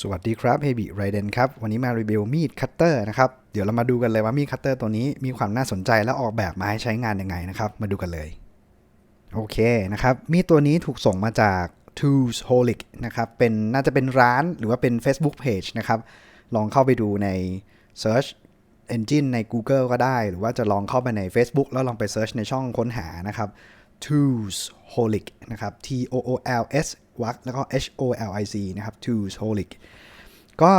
สวัสดีครับเฮบิไรเดนครับ วันนี้มารีวิวมีดคัตเตอร์นะครับ เดี๋ยวเรามาดูกันเลยว่ามีดคัตเตอร์ตัวนี้มีความน่าสนใจและออกแบบมาให้ใช้งานยังไงนะครับ มาดูกันเลย โอเคนะครับ มีดตัวนี้ถูกส่งมาจาก Tools Holic นะครับ เป็นน่าจะเป็นร้านหรือว่าเป็น Facebook Page นะครับ ลองเข้าไปดูใน Search Engine ใน Google ก็ได้ หรือว่าจะลองเข้าไปใน Facebook แล้วลองไป Search ในช่องค้นหานะครับ Tools Holic นะครับ T O O L S วักแล้วก็ H O L I C นะครับ Tools Holic ก็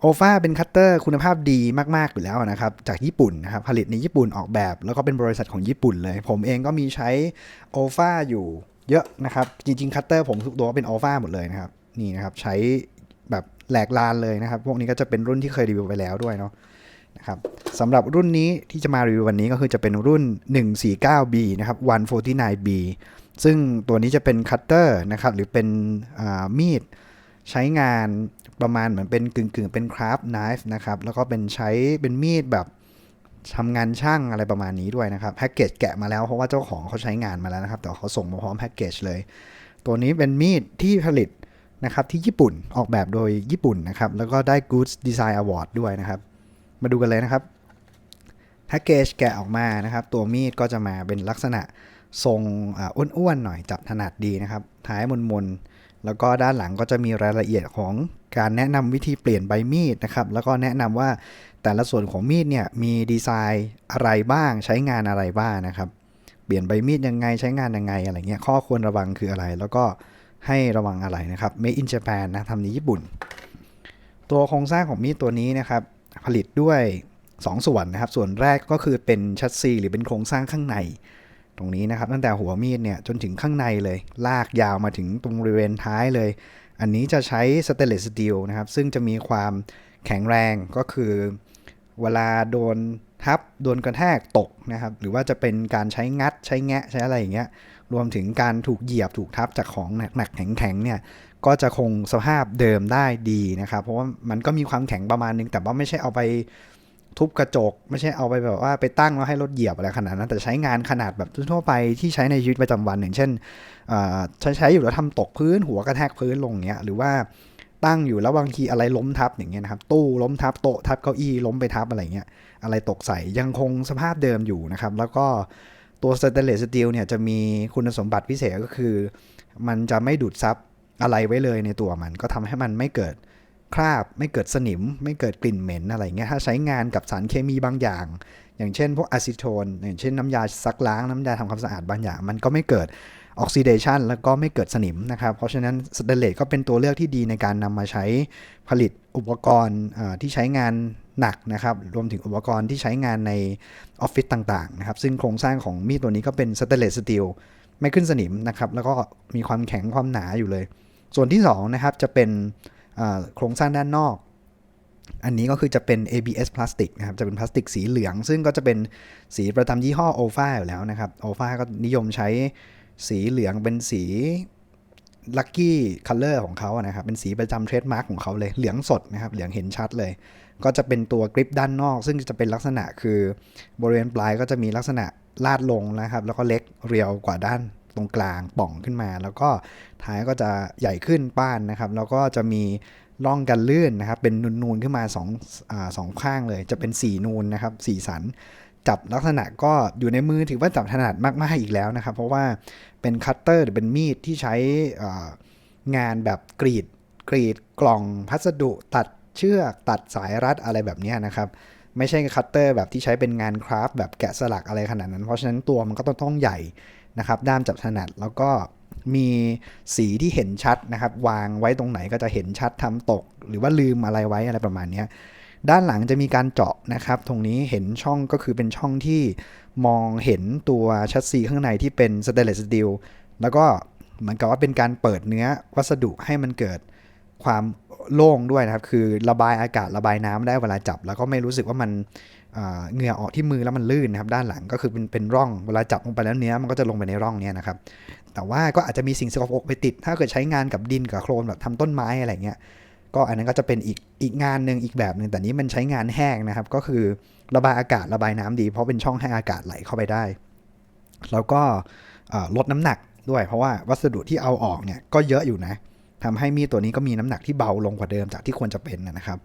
โอฟาเป็นคัตเตอร์คุณภาพดีมาก ๆ อยู่แล้วนะครับ จากญี่ปุ่นนะครับ ผลิตในญี่ปุ่นออกแบบ แล้วก็เป็นบริษัทของญี่ปุ่นเลย ผมเองก็มีใช้โอฟาอยู่เยอะนะครับ จริง ๆ คัตเตอร์ผมทุกตัวเป็นโอฟาหมดเลยนะครับ นี่นะครับ ใช้แบบแหลกลานเลยนะครับ พวกนี้ก็จะเป็นรุ่นที่เคยรีวิวไปแล้วด้วยเนาะ นะครับสำหรับรุ่นนี้ที่จะมารีวิววันนี้ก็คือจะเป็นรุ่น 149B นะครับ 149B ซึ่งตัวนี้จะเป็นคัตเตอร์นะครับหรือเป็นมีดใช้งานประมาณเหมือนเป็นกึ่งกึ่งเป็นคราฟต์ไนฟ์นะครับแล้วก็เป็นใช้เป็นมีดแบบทำงานช่างอะไรประมาณนี้ด้วยนะครับแพ็กเกจแกะมาแล้วเพราะว่าเจ้าของเขาใช้งานมาแล้วนะครับ แต่เขาส่งมาพร้อมแพ็กเกจเลย ตัวนี้เป็นมีดที่ผลิตนะครับที่ญี่ปุ่นออกแบบโดยญี่ปุ่นนะครับแล้วก็ได้ Goods Design Award ด้วยนะครับ มาดูกันเลยนะครับแพ็กเกจแกะออกมานะครับ ตัวมีดก็จะมาเป็นลักษณะทรงอ้วนๆหน่อยจับถนัดดีนะครับ ท้ายมนๆ แล้วก็ด้านหลังก็จะมีรายละเอียดของการแนะนำวิธีเปลี่ยนใบมีดนะครับ แล้วก็แนะนำว่าแต่ละส่วนของมีดเนี่ยมีดีไซน์อะไรบ้างใช้งานอะไรบ้างนะครับ เปลี่ยนใบมีดยังไงใช้งานยังไงอะไรเงี้ยข้อควรระวังคืออะไร แล้วก็ให้ระวังอะไรนะครับ Made in Japan นะทำในญี่ปุ่น ตัวโครงสร้างของมีดตัวนี้นะครับ ผลิตด้วย 2 ส่วนนะครับ ส่วนแรกก็คือเป็นชัดซีหรือเป็นโครงสร้างข้างใน ตรงนี้นะครับตั้งแต่หัวมีดเนี่ยจนถึงข้างในเลย ลากยาวมาถึงตรงบริเวณท้ายเลย อันนี้จะใช้สเตเลสสตีลนะครับ ซึ่งจะมีความแข็งแรงก็คือเวลาโดนทับโดนกระแทกตกนะครับ หรือว่าจะเป็นการใช้งัดใช้แงะใช้อะไรอย่างเงี้ย รวมถึงการถูกเหยียบถูกทับจากของหนักๆแข็งๆเนี่ย ก็จะคงสภาพเดิมได้ดีนะครับ เพราะว่ามันก็มีความแข็งประมาณนึง แต่ว่าไม่ใช่เอาไปทุบกระจก ไม่ใช่เอาไปแบบว่าไปตั้งแล้วให้รถเหยียบอะไรขนาดนั้น แต่ใช้งานขนาดแบบทั่วไปที่ใช้ในชีวิตประจำวันอย่างเช่นใช้ใช้อยู่แล้วทำตกพื้น หัวกระแทกพื้นลงเนี้ยหรือว่าตั้งอยู่แล้วบางทีอะไรล้มทับอย่างเงี้ยนะครับตู้ล้มทับโต๊ะทับเก้าอี้ล้มไปทับอะไรเงี้ยอะไรตกใส่ยังคงสภาพเดิมอยู่นะครับ แล้วก็ตัวสเตนเลสสตีลเนี่ยจะมีคุณสมบัติพิเศษก็คือ มันจะไม่ดูดซับ อะไรไว้เลยในตัวมัน ก็ทำให้มันไม่เกิดคราบ ไม่เกิดสนิม ไม่เกิดกลิ่นเหม็นอะไรเงี้ยถ้าใช้งานกับสารเคมีบางอย่าง อย่างเช่น พวกอะซิโทนอย่างเช่นน้ำยาซักล้างน้ำยาทำความสะอาดบางอย่าง มันก็ไม่เกิดออกซิเดชันแล้วก็ไม่เกิดสนิมนะครับ เพราะฉะนั้นสเตนเลสก็เป็นตัวเลือกที่ดีในการนำมาใช้ผลิตอุปกรณ์ที่ใช้งานหนักนะครับ รวมถึงอุปกรณ์ที่ใช้งานในออฟฟิศต่างๆนะครับ ซึ่งโครงสร้างของมีดตัวนี้ก็เป็นสเตนเลสสตีลไม่ขึ้นสนิมนะครับ แล้วก็มีความแข็งความหนาอยู่เลย ส่วนที่2นะครับจะเป็นโครงสร้างด้านนอก อันนี้ก็คือจะเป็น ABS พลาสติกนะครับ จะเป็นพลาสติกสีเหลือง ซึ่งก็จะเป็นสีประจำยี่ห้อโอฟาอยู่แล้วนะครับโอฟาก็นิยมใช้สีเหลืองเป็นสีลัคกี้คัลเลอร์ของเขานะครับ เป็นสีประจำเทรดมาร์กของเขาเลย เหลืองสดนะครับ เหลืองเห็นชัดเลย ก็จะเป็นตัวกริปด้านนอก ซึ่งจะเป็นลักษณะคือบริเวณปลายก็จะมีลักษณะลาดลงนะครับ แล้วก็เล็กเรียวกว่าด้าน ตรงกลางป่องขึ้นมา แล้วก็ท้ายก็จะใหญ่ขึ้นป้านนะครับ แล้วก็จะมีร่องกันลื่นนะครับ เป็นนูนๆขึ้นมา2อสองข้างเลย จะเป็นสีนูนนะครับสีสันจับลักษณะก็อยู่ในมือถือว่าจับถนัดมากๆอีกแล้วนะครับ เพราะว่าเป็นคัตเตอร์หรือเป็นมีดที่ใช้งานแบบกรีดกรีดกล่องพัสดุตัดเชือกตัดสายรัดอะไรแบบนี้นะครับ ไม่ใช่คัตเตอร์แบบที่ใช้เป็นงานคราฟแบบแกะสลักอะไรขนาดนั้น เพราะฉะนั้นตัวมันก็ต้องต้องใหญ่ นะครับด้ามจับถนัดแล้วก็มีสีที่เห็นชัดนะครับ วางไว้ตรงไหนก็จะเห็นชัดทำตก หรือว่าลืมอะไรไว้อะไรประมาณนี้ด้านหลังจะมีการเจาะนะครับ ตรงนี้เห็นช่องก็คือเป็นช่องที่มองเห็นตัวชัดซีข้างในที่เป็นสเตเลสสตีลแล้วก็เหมือนกับว่าเป็นการเปิดเนื้อวัสดุให้มันเกิดความโล่งด้วยนะครับ คือระบายอากาศระบายน้ำได้เวลาจับ แล้วก็ไม่รู้สึกว่ามัน เหงื่อออกที่มือแล้วมันลื่นนะครับด้านหลังก็คือเป็นเป็นร่องเวลาจับลงไปแล้วเนื้อมันก็จะลงไปในร่องนี้นะครับแต่ว่าก็อาจจะมีสิ่งสกปรกไปติด ถ้าเกิดใช้งานกับดินกับโคลนแบบทำต้นไม้อะไรเงี้ยก็อันนั้นก็จะเป็นอีกอีกงานหนึ่งอีกแบบหนึ่งแต่นี้มันใช้งานแห้งนะครับ ก็คือระบายอากาศระบายน้ำดี เพราะเป็นช่องให้อากาศไหลเข้าไปได้ แล้วก็ลดน้ำหนักด้วย เพราะว่าวัสดุที่เอาออกเนี่ยก็เยอะอยู่นะทำให้มีดตัวนี้ก็มีน้ำหนักที่เบาลงกว่าเดิมจากที่ควรจะเป็นนะครับ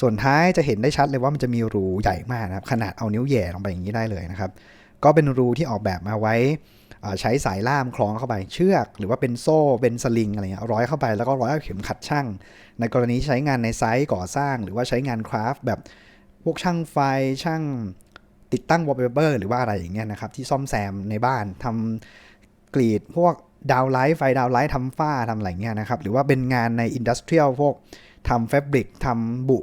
ส่วนท้ายจะเห็นได้ชัดเลยว่ามันจะมีรูใหญ่มากนะครับ ขนาดเอานิ้วแหย่ลงไปอย่างนี้ได้เลยนะครับ ก็เป็นรูที่ออกแบบมาไว้ใช้สายล่ามคล้องเข้าไปเชือก หรือว่าเป็นโซ่เป็นสลิงอะไรเงี้ยร้อยเข้าไปแล้วก็ร้อยเอาเข็มขัดช่าง ในกรณีใช้งานในไซต์ก่อสร้าง หรือว่าใช้งานคราฟแบบพวกช่างไฟช่างติดตั้งวอลเปเปอร์หรือว่าอะไรอย่างเงี้ยนะครับ ที่ซ่อมแซมในบ้านทำกรีดพวกดาวไลท์ไฟดาวไลท์ทำฝ้าทำอะไรเงี้ยนะครับ หรือว่าเป็นงานในอินดัสเทรียลพวกทำแฟบริกทำบุ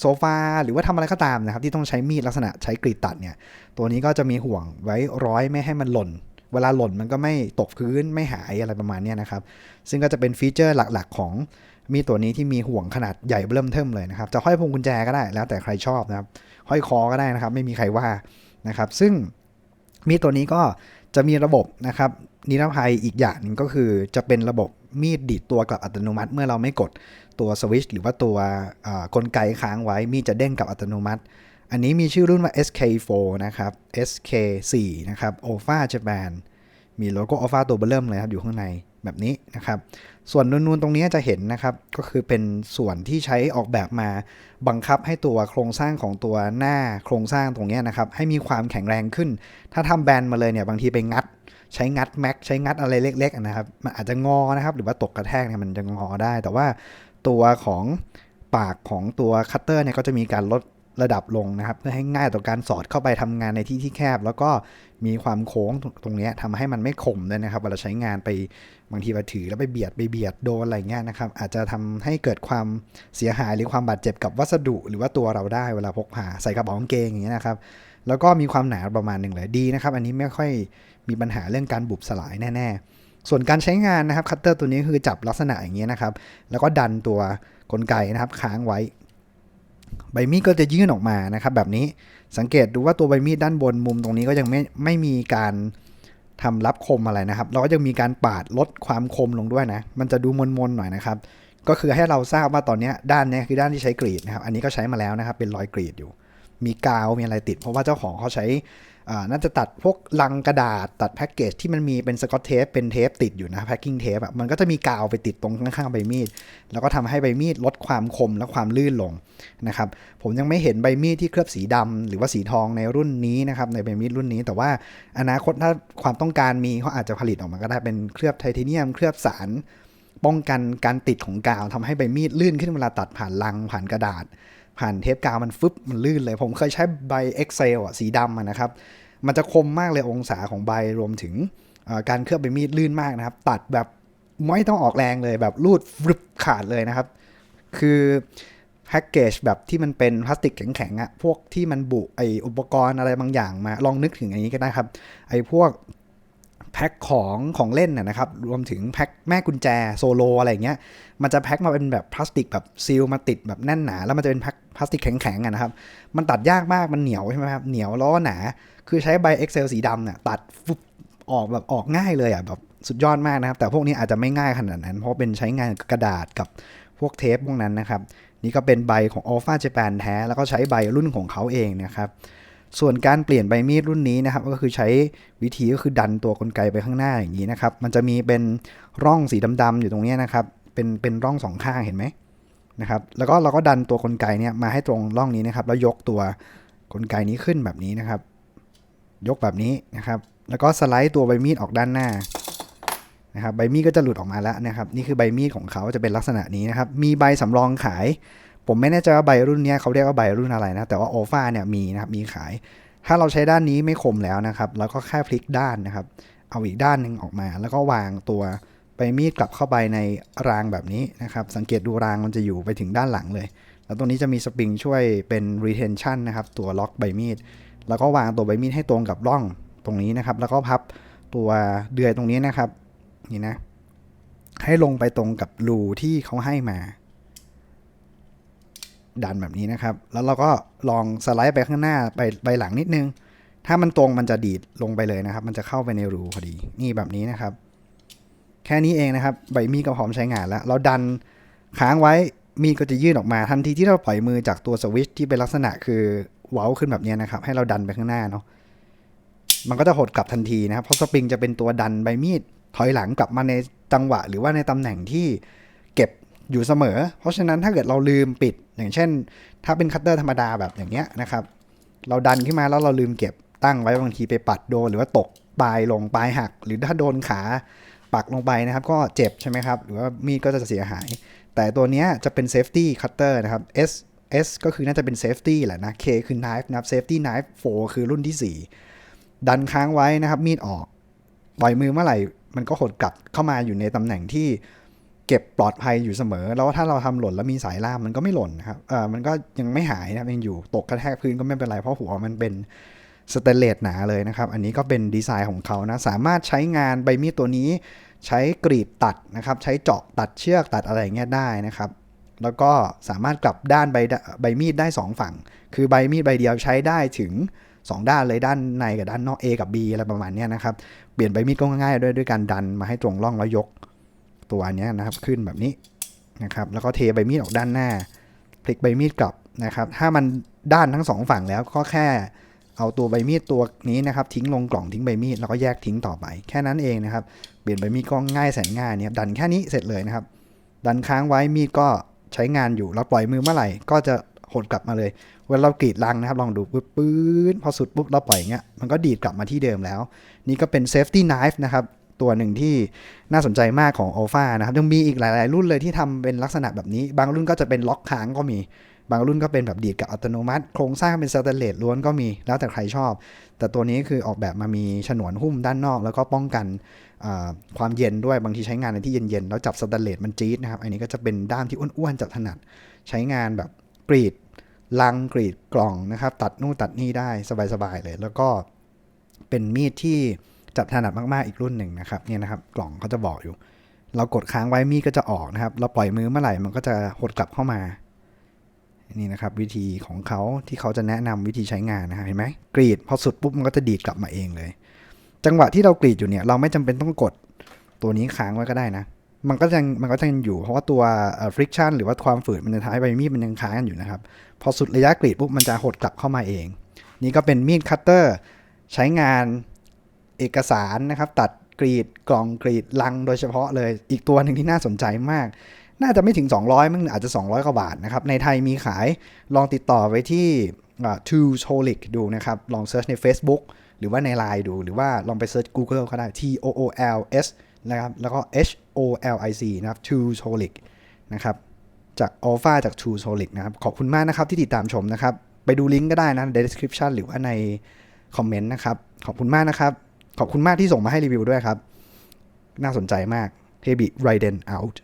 โซฟาหรือว่าทำอะไรก็ตามนะครับ ที่ต้องใช้มีดลักษณะใช้กรีดตัดเนี่ย ตัวนี้ก็จะมีห่วงไว้ร้อยไม่ให้มันหล่น เวลาหล่นมันก็ไม่ตกพื้นไม่หายอะไรประมาณนี้นะครับ ซึ่งก็จะเป็นฟีเจอร์หลักๆ ของมีตัวนี้ที่มีห่วงขนาดใหญ่เริ่มเทิมเลยนะครับ จะห้อยพวงกุญแจก็ได้แล้วแต่ใครชอบนะครับ ห้อยคอก็ได้นะครับ ไม่มีใครว่านะครับ ซึ่งมีตัวนี้ก็จะมีระบบนะครับนิรภัยอีกอย่างหนึงก็คือจะเป็นระบบ มีดดีดตัวกลับอัตโนมัติ เมื่อเราไม่กดตัวสวิตช์หรือว่าตัวกลไกค้างไว้ มีดจะเด้งกลับอัตโนมัติ อันนี้มีชื่อรุ่นว่า SK4 นะครับ SK4 นะครับ Alpha Japan มีโลโก้ Alpha ตัวเบอร์เริ่มเลยครับ อยู่ข้างในแบบนี้นะครับ ส่วนนูนๆตรงนี้จะเห็นนะครับ ก็คือเป็นส่วนที่ใช้ออกแบบมาบังคับให้ตัวโครงสร้างของตัวหน้าโครงสร้างตรงนี้นะครับ ให้มีความแข็งแรงขึ้น ถ้าทำแบนมาเลยเนี่ย บางทีไปงัด ใช้งัดแม็กใช้งัดอะไรเล็กๆนะครับมันอาจจะงอนะครับ หรือว่าตกกระแทกเนี่ยมันจะงอได้ แต่ว่าตัวของปากของตัวคัตเตอร์เนี่ยก็จะมีการลดระดับลงนะครับ เพื่อให้ง่ายต่อการสอดเข้าไปทำงานในที่ที่แคบ แล้วก็มีความโค้งตรงนี้ทำให้มันไม่คมเลยนะครับเวลาใช้งานไปบางทีไปถือแล้วไปเบียดไปเบียดโดนอะไรเงี้ยนะครับ อาจจะทำให้เกิดความเสียหายหรือความบาดเจ็บกับวัสดุ หรือว่าตัวเราได้เวลาพกพาใส่กระเป๋ากางเกงอย่างเงี้ยนะครับ แล้วก็มีความหนาประมาณหนึ่งเลยดีนะครับ อันนี้ไม่ค่อย มีปัญหาเรื่องการบุบสลายแน่ๆ ส่วนการใช้งานนะครับคัตเตอร์ตัวนี้คือจับลักษณะอย่างเงี้ยนะครับ แล้วก็ดันตัวกลไกนะครับค้างไว้ ใบมีดก็จะยื่นออกมานะครับ แบบนี้สังเกตดูว่าตัวใบมีดด้านบนมุมตรงนี้ก็ยังไม่ไม่มีการทำรับคมอะไรนะครับ เราก็ยังมีการปาดลดความคมลงด้วยนะ มันจะดูมนๆหน่อยนะครับ ก็คือให้เราทราบว่าตอนนี้ด้านนี้คือด้านที่ใช้กรีดนะครับ อันนี้ก็ใช้มาแล้วนะครับ เป็นรอยกรีดอยู่ มีกาวมีอะไรติด เพราะว่าเจ้าของเขาใช้ น่าจะตัดพวกลังกระดาษตัดแพ็กเกจที่มันมีเป็นสกอตเทปเป็นเทปติดอยู่นะแพ็กกิ้งเทปอะมันก็จะมีกาวไปติดตรงข้างๆใบมีด แล้วก็ทำให้ใบมีดลดความคมและความลื่นลงนะครับผมยังไม่เห็นใบมีดที่เคลือบสีดำหรือว่าสีทองในรุ่นนี้นะครับในใบมีดรุ่นนี้ แต่ว่าอนาคตถ้าความต้องการมีเขาอาจจะผลิตออกมาก็ได้เป็นเคลือบไทเทเนียมเคลือบสารป้องกันการติดของกาวทำให้ใบมีดลื่นขึ้นเวลาตัดผ่านลังผ่านกระดาษ ผ่านเทปกาวมันฟึบมันลื่นเลย ผมเคยใช้ใบ Excel อะสีดำะนะครับ มันจะคมมากเลยองศาของใบรวมถึงการเคลือบใบมีดลื่นมากนะครับ ตัดแบบไม่ต้องออกแรงเลยแบบรูดฟึบขาดเลยนะครับ คือแพ็กเกจแบบที่มันเป็นพลาสติกแข็งๆอะพวกที่มันบุไออุปกรณ์อะไรบางอย่างมา ลองนึกถึงอย่างนี้ก็ได้ครับ ไอพวก แพ็คของของเล่นนะครับ รวมถึงแพ็คแม่กุญแจโซโลอะไรเงี้ย มันจะแพ็คมาเป็นแบบพลาสติกแบบซีลมาติดแบบแน่นหนา แล้วมันจะเป็นแพ็คพลาสติกแข็งๆอะนะครับ มันตัดยากมาก มันเหนียวใช่ไหมครับ เหนียวล้วก็หนา คือใช้ใบ Excel สีดำเนี่ยตัดฟุบออกแบบออกง่ายเลยอะแบบสุดยอดมากนะครับ แต่พวกนี้อาจจะไม่ง่ายขนาดนั้น เพราะเป็นใช้งานกระดาษกับพวกเทปพวกนั้นนะครับ นี่ก็เป็นใบของ Alpha Japan แท้ แล้วก็ใช้ใบรุ่นของเขาเองนะครับ ส่วนการเปลี่ยนใบมีดรุ่นนี้นะครับก็คือใช้วิธีก็คือดันตัวกลไกไปข้างหน้าอย่างนี้นะครับ มันจะมีเป็นร่องสีดำๆอยู่ตรงนี้นะครับ เป็นเป็นร่องสองข้างเห็นไหมนะครับ แล้วก็เราก็ดันตัวกลไกเนี่ยมาให้ตรงร่องนี้นะครับ แล้วยกตัวกลไกนี้ขึ้นแบบนี้นะครับ ยกแบบนี้นะครับ แล้วก็สไลด์ตัวใบมีดออกด้านหน้านะครับใบมีดก็จะหลุดออกมาแล้วนะครับ นี่คือใบมีดของเขาจะเป็นลักษณะนี้นะครับ มีใบสำรองขาย ผมไม่แน่ใจว่าใบรุ่นนี้เขาเรียกว่าใบรุ่นอะไรนะ แต่ว่าโอฟาเนี่ยมีนะครับมีขาย ถ้าเราใช้ด้านนี้ไม่คมแล้วนะครับ แล้วก็แค่พลิกด้านนะครับ เอาอีกด้านหนึ่งออกมา แล้วก็วางตัวใบมีดกลับเข้าไปในรางแบบนี้นะครับ สังเกตดูรางมันจะอยู่ไปถึงด้านหลังเลย แล้วตรงนี้จะมีสปริงช่วยเป็น retention นะครับ ตัวล็อกใบมีด แล้วก็วางตัวใบมีดให้ตรงกับร่องตรงนี้นะครับ แล้วก็พับตัวเดือยตรงนี้นะครับ นี่นะ ให้ลงไปตรงกับรูที่เขาให้มา ดันแบบนี้นะครับ แล้วเราก็ลองสไลด์ไปข้างหน้าไปไปหลังนิดนึง ถ้ามันตรงมันจะดีดลงไปเลยนะครับ มันจะเข้าไปในรูพอดี นี่แบบนี้นะครับ แค่นี้เองนะครับ ใบมีดก็พร้อมใช้งานแล้ว เราดันค้างไว้มีดก็จะยื่นออกมาทันทีที่เราปล่อยมือจากตัวสวิตช์ที่เป็นลักษณะคือเว้าขึ้นแบบนี้นะครับ ให้เราดันไปข้างหน้าเนาะมันก็จะหดกลับทันทีนะครับเพราะสปริงจะเป็นตัวดันใบมีดถอยหลังกลับมาในจังหวะ หรือว่าในตำแหน่งที่ อยู่เสมอ เพราะฉะนั้นถ้าเกิดเราลืมปิด อย่างเช่น ถ้าเป็นคัตเตอร์ธรรมดาแบบอย่างเงี้ยนะครับ เราดันขึ้นมาแล้วเราลืมเก็บตั้งไว้บางทีไปปัดโดนหรือว่าตกปลายลงปลายหัก หรือถ้าโดนขาปักลงไปนะครับ ก็เจ็บใช่ไหมครับ หรือว่ามีดก็จะเสียหาย แต่ตัวเนี้ยจะเป็น safety cutter นะครับ S S ก็คือน่าจะเป็น safety แหละนะ K คือ knife นะครับ safety knife 4 คือรุ่นที่ 4 ดันค้างไว้นะครับ มีดออกปล่อยมือเมื่อไหร่ มันก็หดกลับเข้ามาอยู่ในตำแหน่งที่ เก็บปลอดภัยอยู่เสมอ แล้วถ้าเราทำหล่นแล้วมีสายล่ามมันก็ไม่หล่นครับเออมันก็ยังไม่หายนะครับยังอยู่ตกกระแทกพื้นก็ไม่เป็นไรเพราะหัวมันเป็นสเตเลสหนาเลยนะครับ อันนี้ก็เป็นดีไซน์ของเขานะ สามารถใช้งานใบมีดตัวนี้ใช้กรีดตัดนะครับ ใช้เจาะตัดเชือกตัดอะไรเงี้ยได้นะครับ แล้วก็สามารถกลับด้านใบใบมีดได้ 2 ฝั่ง คือใบมีดใบเดียวใช้ได้ถึง 2 ด้านเลยด้านในกับด้านนอก A กับ B อะไรประมาณนี้นะครับ เปลี่ยนใบมีดก็ง่ายๆด้วยด้วยการดันมาให้ตรงร่องแล้วยก ตัวนี้นะครับ ขึ้นแบบนี้นะครับ แล้วก็เทใบมีดออกด้านหน้า พลิกใบมีดกลับนะครับ ถ้ามันด้านทั้งสองฝั่งแล้วก็แค่เอาตัวใบมีดตัวนี้นะครับ ทิ้งลงกล่องทิ้งใบมีดแล้วก็แยกทิ้งต่อไปแค่นั้นเองนะครับ เปลี่ยนใบมีดก็ง่ายแสนง่ายเนี่ยดันแค่นี้เสร็จเลยนะครับ ดันค้างไว้มีดก็ใช้งานอยู่เราปล่อยมือเมื่อไหร่ ก็จะหดกลับมาเลย เวลาเรากรีดรังนะครับ ลองดูปุ๊บปื๊ดพอสุดปุ๊บเราปล่อยอย่างเงี้ยมันก็ดีดกลับมาที่เดิมแล้ว นี่ก็เป็น safety knife นะครับ ตัวหนึ่งที่น่าสนใจมากของ Alpha นะครับยังมีอีกหลาย ๆ รุ่นเลยที่ทำเป็นลักษณะแบบนี้ บางรุ่นก็จะเป็นล็อกค้างก็มี บางรุ่นก็เป็นแบบดีดกับอัตโนมัติ โครงสร้างเป็นสแตนเลสล้วนก็มี แล้วแต่ใครชอบ แต่ตัวนี้คือออกแบบมามีฉนวนหุ้มด้านนอก แล้วก็ป้องกันความเย็นด้วยบางทีใช้งานในที่เย็น ๆ แล้วจับสแตนเลสมันจี๊ดนะครับ อันนี้ก็จะเป็นด้ามที่อ้วน ๆ จับถนัด ใช้งานแบบกรีดลังกรีดกล่องนะครับ ตัดนู่นตัดนี่ได้สบาย ๆ เลย แล้วก็เป็นมีดที่ จับถนัดมากๆอีกรุ่นหนึ่งนะครับเนี่ยนะครับกล่องเขาจะบอกอยู่ เรากดค้างไว้มีดก็จะออกนะครับ เราปล่อยมือเมื่อไหร่มันก็จะหดกลับเข้ามานี่นะครับวิธีของเขาที่เขาจะแนะนำวิธีใช้งานนะฮะเห็นไหมกรีดพอสุดปุ๊บมันก็จะดีดกลับมาเองเลย จังหวะที่เรากรีดอยู่เนี่ยเราไม่จำเป็นต้องกดตัวนี้ค้างไว้ก็ได้นะ มันก็ยังมันก็ยังอยู่เพราะว่าตัว friction หรือว่าความฝืดมันจะทำให้ใบมีดมันยังค้างกันอยู่นะครับ พอสุดระยะกรีดปุ๊บมันจะหดกลับเข้ามาเอง นี่ก็เป็นมีดคัตเตอร์ใช้งาน เอกสารนะครับ ตัดกรีดกล่องกรีดลังโดยเฉพาะเลย อีกตัวหนึ่งที่น่าสนใจมาก น่าจะไม่ถึง 200มั้งอาจจะ 200 กว่าบาทนะครับ ในไทยมีขายลองติดต่อไว้ที่ Two Cholic ดูนะครับ ลองเซิร์ชใน Facebook หรือว่าใน Line ดู หรือว่าลองไปเซิร์ช Google ก็ได้ T O O L S นะครับ แล้วก็ H O L I C นะครับ Two Cholic นะครับจาก Alpha จาก True Solid นะครับ ขอบคุณมากนะครับที่ติดตามชมนะครับ ไปดูลิงก์ก็ได้นะใน description หรือว่าในคอมเมนต์นะครับ ขอบคุณมากนะครับ ขอบคุณมากที่ส่งมาให้รีวิวด้วยครับ น่าสนใจมาก Heavy Raiden out